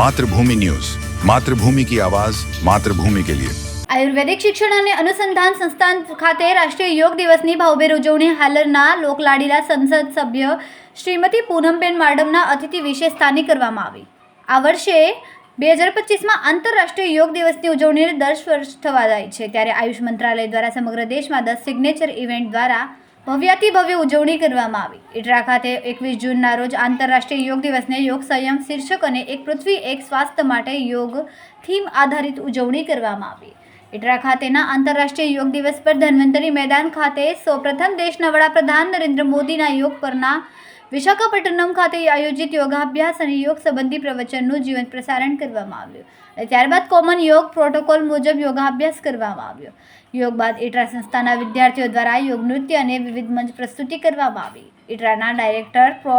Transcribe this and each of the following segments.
Mathrubhumi news. Mathrubhumi કી આવાઝ માતૃભૂમિ કે લિયે. આયુર્વેદિક શિક્ષણ અને અનુસંધાન સંસ્થાન ખાતે રાષ્ટ્રીય યોગ દિવસની ભાવભેર ઉજવણી હાલરના લોકલાડીલા સંસદ સભ્ય શ્રીમતી પૂનમબેન માડમના અતિથિ વિશેષ સ્થાને કરવામાં આવી. આ વર્ષે બે હજાર પચીસમાં આંતરરાષ્ટ્રીય યોગ દિવસની ઉજવણી દસ વર્ષ થવા જાય છે. ત્યારે આયુષ મંત્રાલય દ્વારા સમગ્ર દેશમાં દસ સિગ્નેચર ઇવેન્ટ દ્વારા ભવ્યાતિ ભવ્ય ઉજવણી કરવામાં આવી. ઇટરા ખાતે એકવીસ જૂનના રોજ આંતરરાષ્ટ્રીય યોગ દિવસને યોગ સંયમ, શીર્ષક અને એક પૃથ્વી, એક સ્વાસ્થ્ય માટે યોગ થીમ આધારિત ઉજવણી કરવામાં આવી. ઇટરા ખાતેના આંતરરાષ્ટ્રીય યોગ દિવસ પર ધન્વંતરી મેદાન ખાતે સૌપ્રથમ દેશના વડાપ્રધાન નરેન્દ્ર મોદીના યોગ પરના વિશાખાપટ્ટનમ ખાતે આયોજિત યોગાભ્યાસ અને યોગ સંબંધી પ્રવચનનું જીવંત પ્રસારણ કરવામાં આવ્યું ત્યારબાદ કોમન યોગ પ્રોટોકોલ મુજબ યોગાભ્યાસ કરવામાં આવ્યો. યોગ બાદ ઇટરા સંસ્થાના વિદ્યાર્થીઓ દ્વારા યોગ નૃત્ય અને વિવિધ મંચ પ્રસ્તુતિ કરવામાં આવી. ઇટરાના ડાયરેક્ટર પ્રો.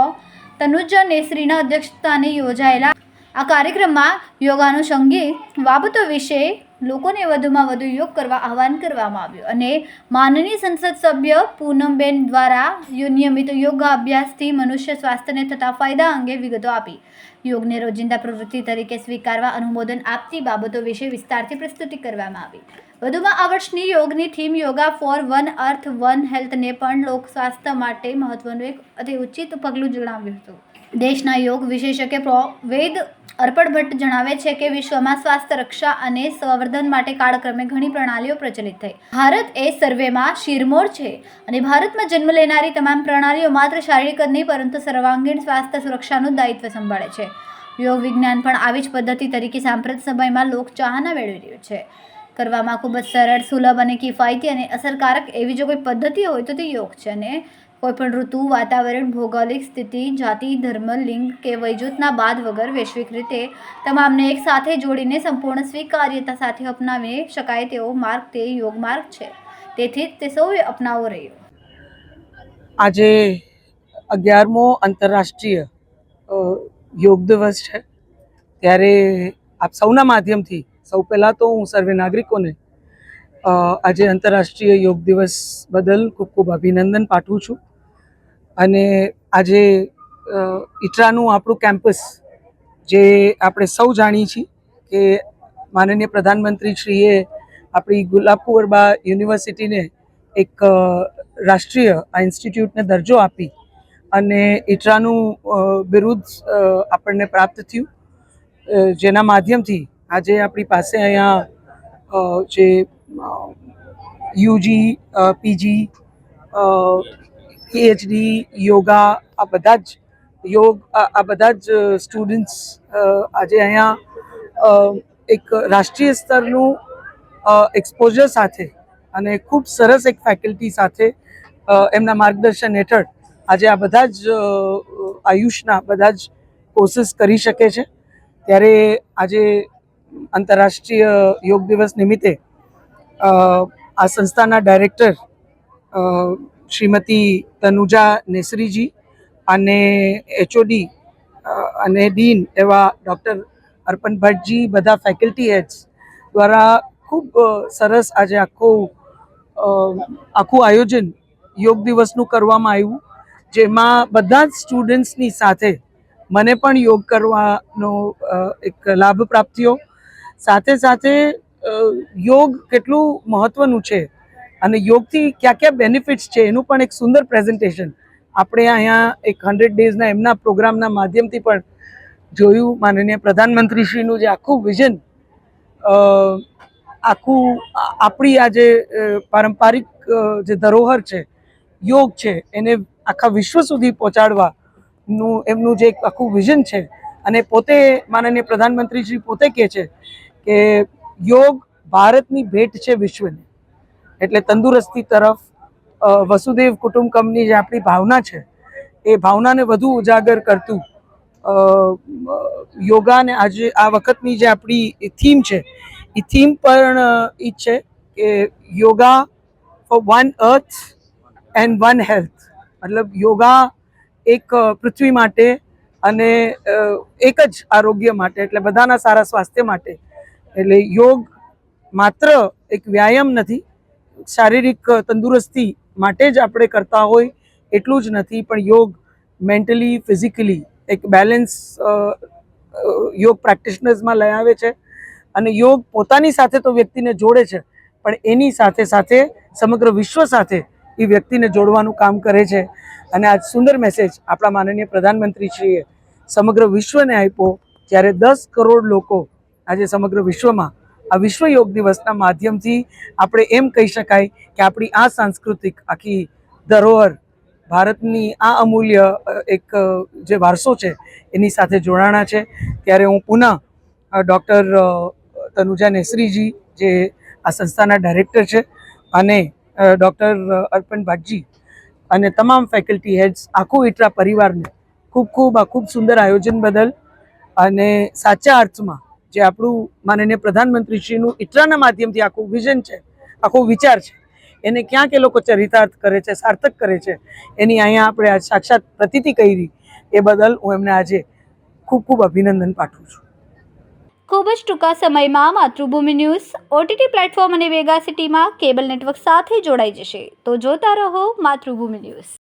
તનુજા નેસરીના અધ્યક્ષસ્થાને યોજાયેલા આ કાર્યક્રમમાં યોગાનુષંગી બાબતો વિશે લોકોને વધુમાં વધુ યોગ કરવા આહવાન કરવામાં આવ્યું અને માનનીય સંસદ સભ્ય પૂનમબેન દ્વારા નિયમિત યોગાભ્યાસથી મનુષ્ય સ્વાસ્થ્યને થતા ફાયદા અંગે વિગતો આપી. યોગને રોજિંદા પ્રવૃત્તિ તરીકે સ્વીકારવા અનુમોદન આપતી બાબતો વિશે વિસ્તારથી પ્રસ્તુતિ કરવામાં આવી. વધુમાં આ વર્ષની યોગની theme yoga for one earth one હેલ્થને પણ લોક સ્વાસ્થ્ય માટે મહત્વનું એક અતિ ઉચિત પગલું જણાવ્યું હતું. દેશના યોગ પ્રો વેદ અર્પણ ભટ્ટ જણાવે છે કે વિશ્વમાં સ્વાસ્થ્ય, રક્ષા અને સંવર્ધન માટે કાળક્રમે ઘણી પ્રણાલીઓ પ્રચલિત થઈ. ભારત એ સર્વેમાં શિરમોર છે અને ભારતમાં જન્મ લેનારી તમામ પ્રણાલીઓ માત્ર શારીરિક જ નહીં, પરંતુ સર્વાંગીણ સ્વાસ્થ્ય સુરક્ષાનું દાયિત્વ સંભાળે છે. યોગ વિજ્ઞાન પણ આવી જ પદ્ધતિ તરીકે સાંપ્રત સમયમાં લોક ચાહના મેળવી રહ્યું છે. કરવામાં ખૂબ જ સરળ, સુલભ અને કિફાયતી અને અસરકારક એવી જો કોઈ પદ્ધતિ હોય તો તે યોગ છે અને કોઈપણ ઋતુ, વાતાવરણ, ભૌગોલિક સ્થિતિ, જાતિ, ધર્મ, લિંગ કે વયજૂથના બાદ વગર વૈશ્વિક રીતે તમામને એક સાથે જોડીને સંપૂર્ણ સ્વીકાર્યતા સાથે અપનાવી શકાય તેવો માર્ગ તે યોગ માર્ગ છે. તેથી જ તે સૌએ અપનાવવો રહ્યો. આજે અગિયારમો આંતરરાષ્ટ્રીય યોગ દિવસ છે. ત્યારે આપ સૌના માધ્યમથી સૌ પહેલાં તો હું સર્વે નાગરિકોને આજે આંતરરાષ્ટ્રીય યોગ દિવસ બદલ ખૂબ ખૂબ અભિનંદન પાઠવું છું. અને આજે ઇટરાનું આપણું કેમ્પસ, જે આપણે સૌ જાણીએ છીએ કે માનનીય પ્રધાનમંત્રી શ્રીએ આપણી ગુલાબકુંવરબા યુનિવર્સિટીને એક રાષ્ટ્રીય આ ઇન્સ્ટિટ્યૂટને દરજ્જો આપી અને ઇટરાનું બિરુદ આપણને પ્રાપ્ત થયું. જેના માધ્યમથી આજે આપણી પાસે અહીંયા જે યુજી પીજી પીએચડી, યોગા, આ બધા જ યોગ, આ બધા જ સ્ટુડન્ટ્સ આજે અહીંયા એક રાષ્ટ્રીય સ્તરનું એક્સપોઝર સાથે અને ખૂબ સરસ એક ફેકલ્ટી સાથે એમના માર્ગદર્શન હેઠળ આજે આ બધા જ આયુષના બધા જ કોર્સિસ કરી શકે છે. ત્યારે આજે આંતરરાષ્ટ્રીય યોગ દિવસ નિમિત્તે આ સંસ્થાના ડાયરેક્ટર શ્રીમતી તનુજા નેસરીજી અને એચઓડી અને ડીન એવા ડૉક્ટર અર્પણ ભટ્ટજી બધા ફેકલ્ટી હેડ્સ દ્વારા ખૂબ સરસ આજે આખું આખું આયોજન યોગ દિવસનું કરવામાં આવ્યું, જેમાં બધા જ સ્ટુડન્ટ્સની સાથે મને પણ યોગ કરવાનો એક લાભ પ્રાપ્ત થયો. સાથે સાથે યોગ કેટલું મહત્ત્વનું છે અને યોગથી કયા કયા બેનિફિટ્સ છે એનું પણ એક સુંદર પ્રેઝન્ટેશન આપણે અહીંયા એક હંડ્રેડ ડેઝના એમના પ્રોગ્રામના માધ્યમથી પણ જોયું. માનનીય પ્રધાનમંત્રીશ્રીનું જે આખું વિઝન આખું આપણી આ જે પારંપારિક જે ધરોહર છે, યોગ છે, એને આખા વિશ્વ સુધી પહોંચાડવાનું એમનું જે આખું વિઝન છે અને પોતે માનનીય પ્રધાનમંત્રી શ્રી પોતે કહે છે કે યોગ ભારતની ભેટ છે વિશ્વની. એટલે તંદુરસ્તી તરફ વસુદેવ કુટુંબકમની જે આપણી ભાવના છે, એ ભાવનાને વધુ ઉજાગર કરતું યોગાને આજે આ વખતની જે આપણી થીમ છે, એ થીમ પણ એ છે કે yoga for one earth and one health. મતલબ યોગા એક પૃથ્વી માટે અને એક જ આરોગ્ય માટે, એટલે બધાના સારા સ્વાસ્થ્ય માટે એટલે યોગ માત્ર એક વ્યાયામ નથી, શારીરિક તંદુરસ્તી માટે જ આપણે કરતા હોય એટલું જ નથી, પણ યોગ મેન્ટલી, ફિઝિકલી એક બેલેન્સ યોગ પ્રેક્ટિશનર્સમાં લઈ આવે છે. અને યોગ પોતાની સાથે તો વ્યક્તિને જોડે છે, પણ એની સાથે સાથે સમગ્ર વિશ્વ સાથે એ વ્યક્તિને જોડવાનું કામ કરે છે. અને આ સુંદર મેસેજ આપણા માનનીય પ્રધાનમંત્રીશ્રીએ સમગ્ર વિશ્વને આપ્યો, જ્યારે દસ કરોડ લોકો આજે સમગ્ર વિશ્વમાં આ વિશ્વ યોગ દિવસના માધ્યમથી આપણે એમ કહી શકાય કે આપણી આ સાંસ્કૃતિક આખી ધરોહર ભારતની આ અમૂલ્ય એક જે વારસો છે, એની સાથે જોડાણા છે. ત્યારે હું પુનઃ ડૉક્ટર તનુજા નેસરીજી, જે આ સંસ્થાના ડાયરેક્ટર છે, અને ડૉક્ટર અર્પણ ભાટજી અને તમામ ફેકલ્ટી હેડ્સ, આખું ઇટરા પરિવારને ખૂબ ખૂબ આ ખૂબ સુંદર આયોજન બદલ અને સાચા અર્થમાં જે આપણું માનનીય પ્રધાનમંત્રીશ્રીનું ઇટરાના માધ્યમથી આખું વિઝન છે, આખો વિચાર છે, એને ક્યાંક એ લોકો ચરિતાર્થ કરે છે, સાર્થક કરે છે, એની અહીંયા આપણે આ સાક્ષાત પ્રતિતિ કરી એ બદલ હું એમને આજે ખૂબ ખૂબ અભિનંદન પાઠવું છું. ખૂબ જ ટૂંકા સમયમાં માતૃભૂમિ ન્યૂઝ, ઓટીટી પ્લેટફોર્મ અને વેગા સિટીમાં કેબલ નેટવર્ક સાથે જોડાઈ જશે. તો જોતા રહો માતૃભૂમિ ન્યૂઝ.